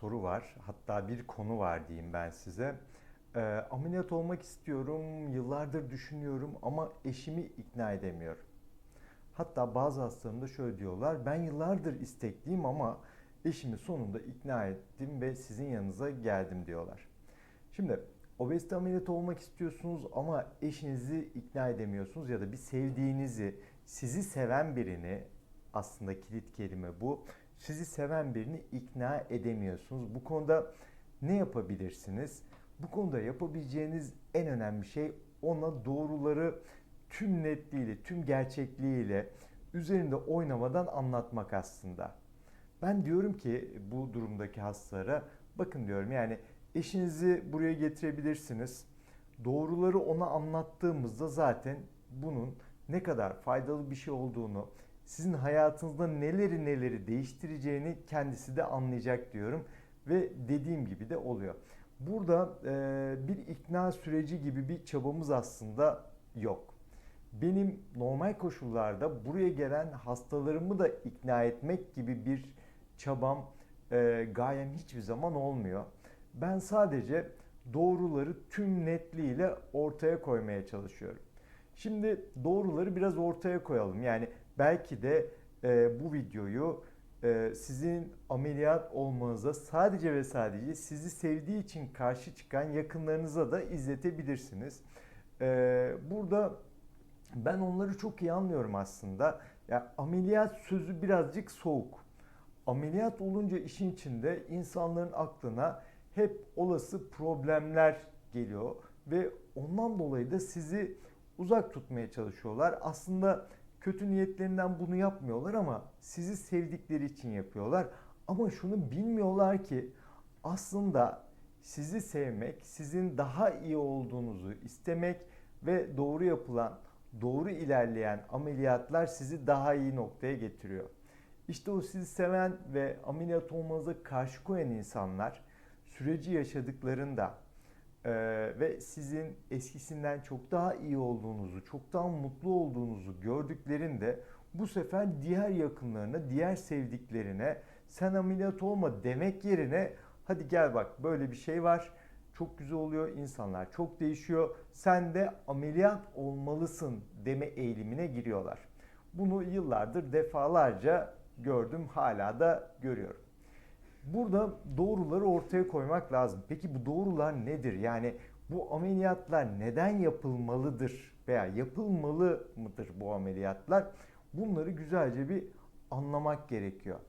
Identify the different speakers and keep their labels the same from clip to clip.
Speaker 1: soru var. Hatta bir konu var diyeyim ben size. Ee, ameliyat olmak istiyorum, yıllardır düşünüyorum ama eşimi ikna edemiyorum. Hatta bazı hastalarım da şöyle diyorlar. Ben yıllardır istekliyim ama eşimi sonunda ikna ettim ve sizin yanınıza geldim diyorlar. Şimdi obezite ameliyatı olmak istiyorsunuz ama eşinizi ikna edemiyorsunuz ya da bir sevdiğinizi, sizi seven birini aslında kilit kelime bu. Sizi seven birini ikna edemiyorsunuz. Bu konuda ne yapabilirsiniz? Bu konuda yapabileceğiniz en önemli şey ona doğruları tüm netliğiyle, tüm gerçekliğiyle üzerinde oynamadan anlatmak aslında. Ben diyorum ki bu durumdaki hastalara bakın diyorum yani eşinizi buraya getirebilirsiniz. Doğruları ona anlattığımızda zaten bunun ne kadar faydalı bir şey olduğunu, sizin hayatınızda neleri neleri değiştireceğini kendisi de anlayacak diyorum ve dediğim gibi de oluyor. Burada e, bir ikna süreci gibi bir çabamız aslında yok. Benim normal koşullarda buraya gelen hastalarımı da ikna etmek gibi bir çabam, e, gayem hiçbir zaman olmuyor. Ben sadece doğruları tüm netliğiyle ortaya koymaya çalışıyorum. Şimdi doğruları biraz ortaya koyalım. Yani belki de e, bu videoyu e, sizin ameliyat olmanıza sadece ve sadece sizi sevdiği için karşı çıkan yakınlarınıza da izletebilirsiniz. E, burada ben onları çok iyi anlıyorum aslında. Ya ameliyat sözü birazcık soğuk. Ameliyat olunca işin içinde insanların aklına hep olası problemler geliyor ve ondan dolayı da sizi uzak tutmaya çalışıyorlar. Aslında kötü niyetlerinden bunu yapmıyorlar ama sizi sevdikleri için yapıyorlar. Ama şunu bilmiyorlar ki aslında sizi sevmek, sizin daha iyi olduğunuzu istemek ve doğru yapılan, doğru ilerleyen ameliyatlar sizi daha iyi noktaya getiriyor. İşte o sizi seven ve ameliyat olmanıza karşı koyan insanlar süreci yaşadıklarında e, ve sizin eskisinden çok daha iyi olduğunuzu, çok daha mutlu olduğunuzu gördüklerinde bu sefer diğer yakınlarına, diğer sevdiklerine sen ameliyat olma demek yerine hadi gel bak böyle bir şey var. Çok güzel oluyor. insanlar çok değişiyor. Sen de ameliyat olmalısın deme eğilimine giriyorlar. Bunu yıllardır defalarca gördüm, hala da görüyorum. Burada doğruları ortaya koymak lazım. Peki bu doğrular nedir? Yani bu ameliyatlar neden yapılmalıdır veya yapılmalı mıdır bu ameliyatlar? Bunları güzelce bir anlamak gerekiyor.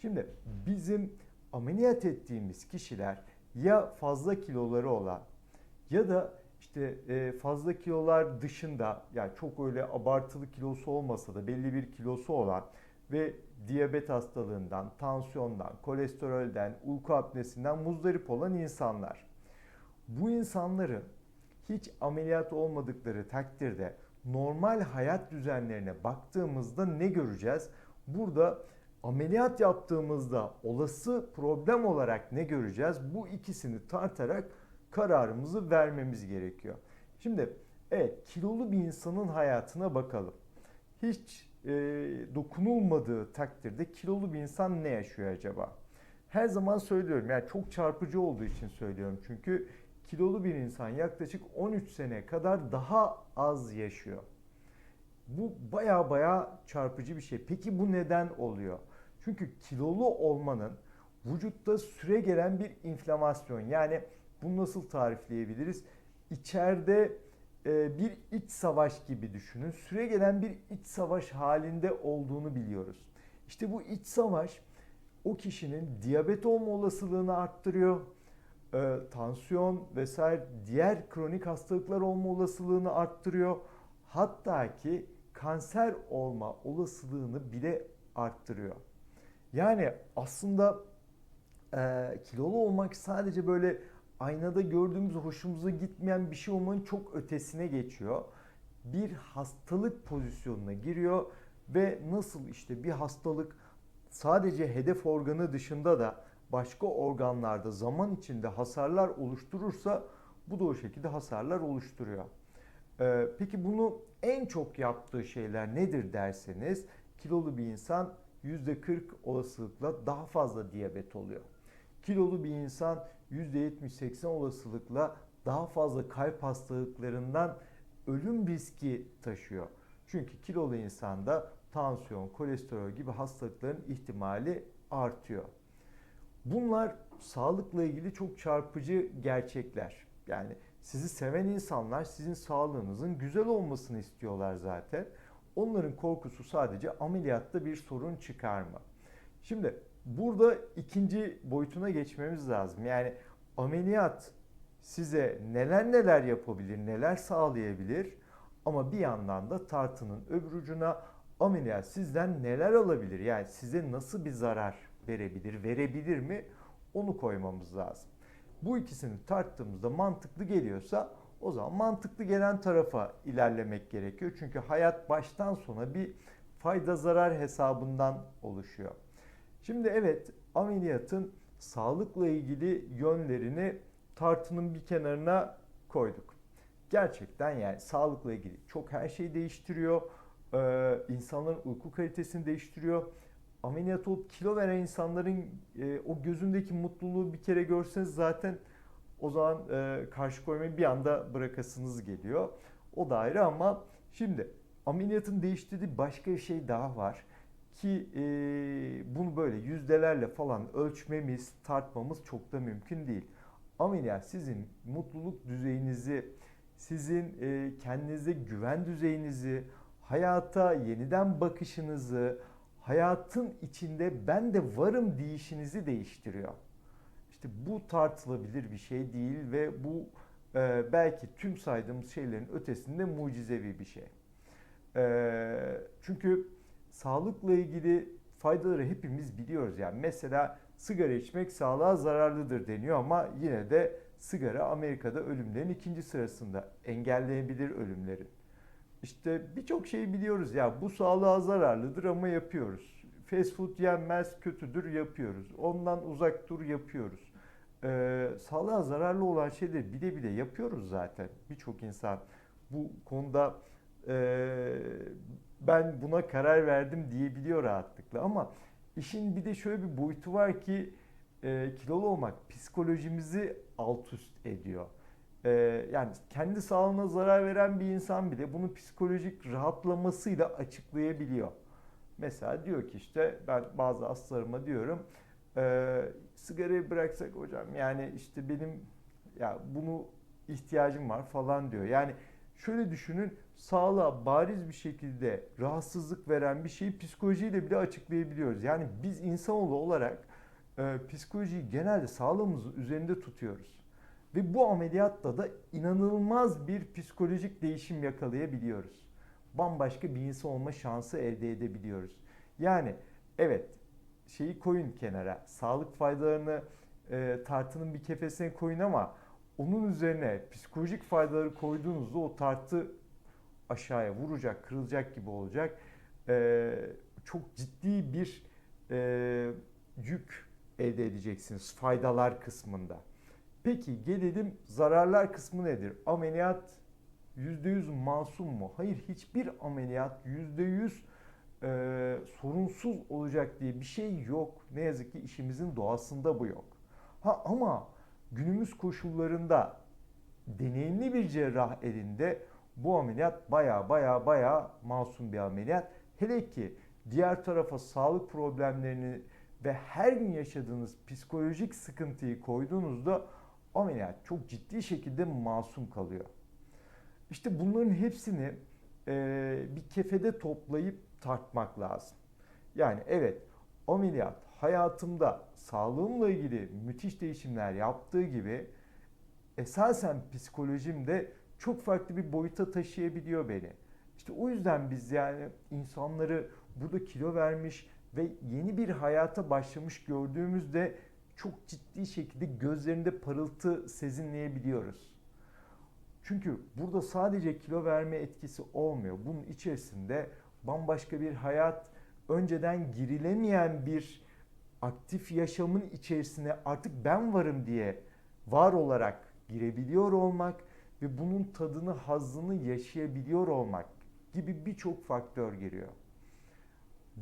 Speaker 1: Şimdi bizim ameliyat ettiğimiz kişiler ya fazla kiloları olan ya da işte e, fazla kilolar dışında yani çok öyle abartılı kilosu olmasa da belli bir kilosu olan ve diyabet hastalığından, tansiyondan, kolesterolden, uyku apnesinden muzdarip olan insanlar. Bu insanların hiç ameliyat olmadıkları takdirde normal hayat düzenlerine baktığımızda ne göreceğiz? Burada ameliyat yaptığımızda olası problem olarak ne göreceğiz? Bu ikisini tartarak kararımızı vermemiz gerekiyor. Şimdi evet kilolu bir insanın hayatına bakalım. Hiç e, dokunulmadığı takdirde kilolu bir insan ne yaşıyor acaba? Her zaman söylüyorum yani çok çarpıcı olduğu için söylüyorum. Çünkü kilolu bir insan yaklaşık 13 sene kadar daha az yaşıyor. Bu baya baya çarpıcı bir şey. Peki bu neden oluyor? Çünkü kilolu olmanın vücutta süre gelen bir inflamasyon. Yani bunu nasıl tarifleyebiliriz? İçeride bir iç savaş gibi düşünün. Süre gelen bir iç savaş halinde olduğunu biliyoruz. İşte bu iç savaş o kişinin diyabet olma olasılığını arttırıyor. E, tansiyon vesaire diğer kronik hastalıklar olma olasılığını arttırıyor. Hatta ki kanser olma olasılığını bile arttırıyor. Yani aslında e, kilolu olmak sadece böyle aynada gördüğümüz hoşumuza gitmeyen bir şey olmanın çok ötesine geçiyor. Bir hastalık pozisyonuna giriyor ve nasıl işte bir hastalık sadece hedef organı dışında da başka organlarda zaman içinde hasarlar oluşturursa bu da o şekilde hasarlar oluşturuyor. Ee, peki bunu en çok yaptığı şeyler nedir derseniz kilolu bir insan %40 olasılıkla daha fazla diyabet oluyor. Kilolu bir insan %70-80 olasılıkla daha fazla kalp hastalıklarından ölüm riski taşıyor. Çünkü kilolu insanda tansiyon, kolesterol gibi hastalıkların ihtimali artıyor. Bunlar sağlıkla ilgili çok çarpıcı gerçekler. Yani sizi seven insanlar sizin sağlığınızın güzel olmasını istiyorlar zaten. Onların korkusu sadece ameliyatta bir sorun çıkarma. Şimdi burada ikinci boyutuna geçmemiz lazım. Yani ameliyat size neler neler yapabilir, neler sağlayabilir ama bir yandan da tartının öbür ucuna ameliyat sizden neler alabilir? Yani size nasıl bir zarar verebilir, verebilir mi? Onu koymamız lazım. Bu ikisini tarttığımızda mantıklı geliyorsa o zaman mantıklı gelen tarafa ilerlemek gerekiyor. Çünkü hayat baştan sona bir fayda zarar hesabından oluşuyor. Şimdi evet ameliyatın sağlıkla ilgili yönlerini tartının bir kenarına koyduk. Gerçekten yani sağlıkla ilgili çok her şeyi değiştiriyor. Ee, insanların uyku kalitesini değiştiriyor. Ameliyat olup kilo veren insanların e, o gözündeki mutluluğu bir kere görseniz zaten o zaman e, karşı koymayı bir anda bırakasınız geliyor. O da ayrı ama şimdi ameliyatın değiştirdiği başka bir şey daha var ki e, bunu böyle yüzdelerle falan ölçmemiz, tartmamız çok da mümkün değil. Ameliyat sizin mutluluk düzeyinizi, sizin e, kendinize güven düzeyinizi, hayata yeniden bakışınızı, hayatın içinde ben de varım deyişinizi değiştiriyor. İşte bu tartılabilir bir şey değil ve bu e, belki tüm saydığımız şeylerin ötesinde mucizevi bir şey. E, çünkü sağlıkla ilgili faydaları hepimiz biliyoruz. Yani mesela sigara içmek sağlığa zararlıdır deniyor ama yine de sigara Amerika'da ölümlerin ikinci sırasında engelleyebilir ölümlerin. İşte birçok şeyi biliyoruz ya bu sağlığa zararlıdır ama yapıyoruz. Fast food yenmez kötüdür yapıyoruz. Ondan uzak dur yapıyoruz. Ee, sağlığa zararlı olan şeyleri bile bile yapıyoruz zaten. Birçok insan bu konuda e, ben buna karar verdim diyebiliyor rahatlıkla. Ama işin bir de şöyle bir boyutu var ki e, kilolu olmak psikolojimizi alt üst ediyor. E, yani kendi sağlığına zarar veren bir insan bile bunu psikolojik rahatlamasıyla açıklayabiliyor. Mesela diyor ki işte ben bazı hastalarıma diyorum e, sigarayı bıraksak hocam yani işte benim ya bunu ihtiyacım var falan diyor. Yani şöyle düşünün sağlığa bariz bir şekilde rahatsızlık veren bir şeyi psikolojiyle bile açıklayabiliyoruz. Yani biz insanoğlu olarak e, psikolojiyi genelde sağlığımızın üzerinde tutuyoruz. Ve bu ameliyatta da inanılmaz bir psikolojik değişim yakalayabiliyoruz. Bambaşka bir insan olma şansı elde edebiliyoruz. Yani evet şeyi koyun kenara, sağlık faydalarını e, tartının bir kefesine koyun ama onun üzerine psikolojik faydaları koyduğunuzda o tartı aşağıya vuracak, kırılacak gibi olacak. Ee, çok ciddi bir e, yük elde edeceksiniz faydalar kısmında. Peki gelelim zararlar kısmı nedir? Ameliyat %100 masum mu? Hayır hiçbir ameliyat %100 e, sorunsuz olacak diye bir şey yok. Ne yazık ki işimizin doğasında bu yok. Ha ama günümüz koşullarında deneyimli bir cerrah elinde bu ameliyat baya baya baya masum bir ameliyat. Hele ki diğer tarafa sağlık problemlerini ve her gün yaşadığınız psikolojik sıkıntıyı koyduğunuzda ameliyat çok ciddi şekilde masum kalıyor. İşte bunların hepsini e, bir kefede toplayıp tartmak lazım. Yani evet ameliyat hayatımda sağlığımla ilgili müthiş değişimler yaptığı gibi esasen psikolojim de çok farklı bir boyuta taşıyabiliyor beni. İşte o yüzden biz yani insanları burada kilo vermiş ve yeni bir hayata başlamış gördüğümüzde çok ciddi şekilde gözlerinde parıltı sezinleyebiliyoruz. Çünkü burada sadece kilo verme etkisi olmuyor. Bunun içerisinde bambaşka bir hayat, önceden girilemeyen bir aktif yaşamın içerisine artık ben varım diye var olarak girebiliyor olmak ve bunun tadını, hazzını yaşayabiliyor olmak gibi birçok faktör giriyor.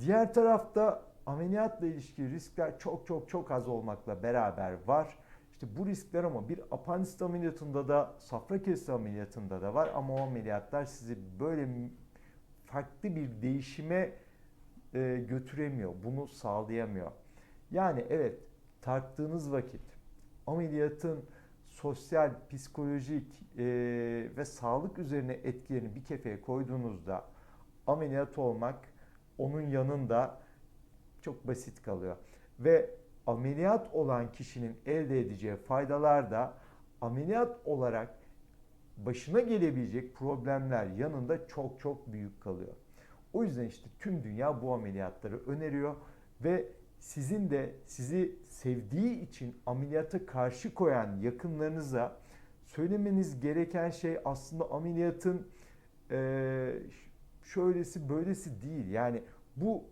Speaker 1: Diğer tarafta ameliyatla ilişkili riskler çok çok çok az olmakla beraber var. İşte bu riskler ama bir apandisit ameliyatında da safra kesesi ameliyatında da var ama o ameliyatlar sizi böyle farklı bir değişime e, götüremiyor. Bunu sağlayamıyor. Yani evet tarttığınız vakit ameliyatın sosyal, psikolojik e, ve sağlık üzerine etkilerini bir kefeye koyduğunuzda ameliyat olmak onun yanında çok basit kalıyor. Ve ameliyat olan kişinin elde edeceği faydalar da ameliyat olarak başına gelebilecek problemler yanında çok çok büyük kalıyor. O yüzden işte tüm dünya bu ameliyatları öneriyor ve sizin de sizi sevdiği için ameliyata karşı koyan yakınlarınıza söylemeniz gereken şey aslında ameliyatın e, şöylesi böylesi değil. Yani bu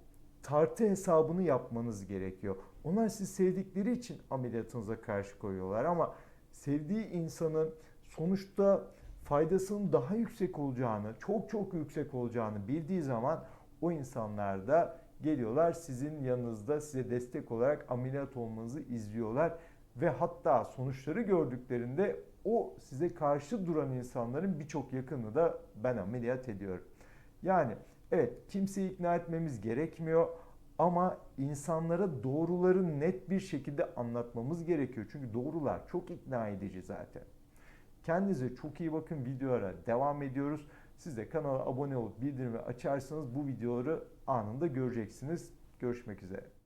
Speaker 1: tartı hesabını yapmanız gerekiyor. Onlar sizi sevdikleri için ameliyatınıza karşı koyuyorlar ama sevdiği insanın sonuçta faydasının daha yüksek olacağını, çok çok yüksek olacağını bildiği zaman o insanlar da geliyorlar sizin yanınızda size destek olarak ameliyat olmanızı izliyorlar ve hatta sonuçları gördüklerinde o size karşı duran insanların birçok yakını da ben ameliyat ediyorum. Yani evet kimseyi ikna etmemiz gerekmiyor ama insanlara doğruları net bir şekilde anlatmamız gerekiyor. Çünkü doğrular çok ikna edici zaten. Kendinize çok iyi bakın. Videolara devam ediyoruz. Siz de kanala abone olup bildirimi açarsanız bu videoları anında göreceksiniz. Görüşmek üzere.